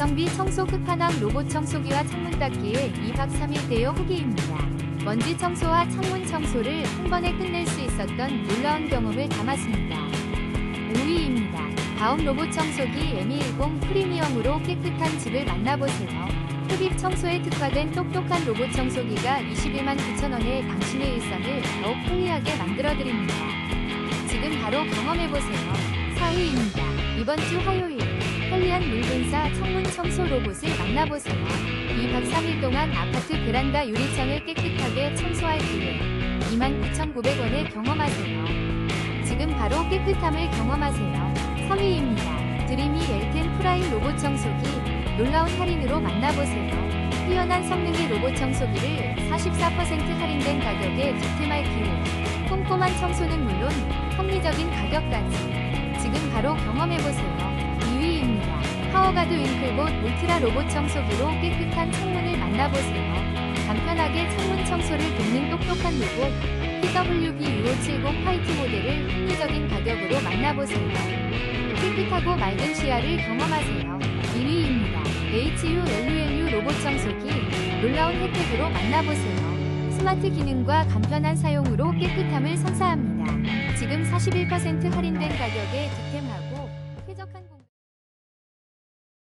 가성비 청소 끝판왕 로봇 청소기와 창문 닦기에 2박 3일 대여 후기입니다. 먼지 청소와 창문 청소를 한 번에 끝낼 수 있었던 놀라운 경험을 담았습니다. 5위입니다. 다음 로봇 청소기 M210 프리미엄으로 깨끗한 집을 만나보세요. 흡입 청소에 특화된 똑똑한 로봇 청소기가 21만 9천원에 당신의 일상을 더욱 편리하게 만들어드립니다. 지금 바로 경험해보세요. 4위입니다. 이번 주 화요일 편리한 물분사 창문 청소 로봇을 만나보세요. 2박 3일 동안 아파트 베란다 유리창을 깨끗하게 청소할 기회 29,900원에 경험하세요. 지금 바로 깨끗함을 경험하세요. 3위입니다. 드리미 L10 프라임 로봇 청소기 놀라운 할인으로 만나보세요. 뛰어난 성능의 로봇 청소기를 44% 할인된 가격에 득템할 기회 꼼꼼한 청소는 물론 합리적인 가격까지 지금 바로 경험해보세요. 2위입니다. 파워가드 윙클봇 울트라 로봇 청소기로 깨끗한 창문을 만나보세요. 간편하게 창문 청소를 돕는 똑똑한 로봇 PWB6570 화이트 모델을 합리적인 가격으로 만나보세요. 깨끗하고 맑은 시야를 경험하세요. 1위입니다. HU LULU 로봇 청소기 놀라운 혜택으로 만나보세요. 스마트 기능과 간편한 사용으로 깨끗함을 선사합니다. 지금 41% 할인된 가격에 득템하고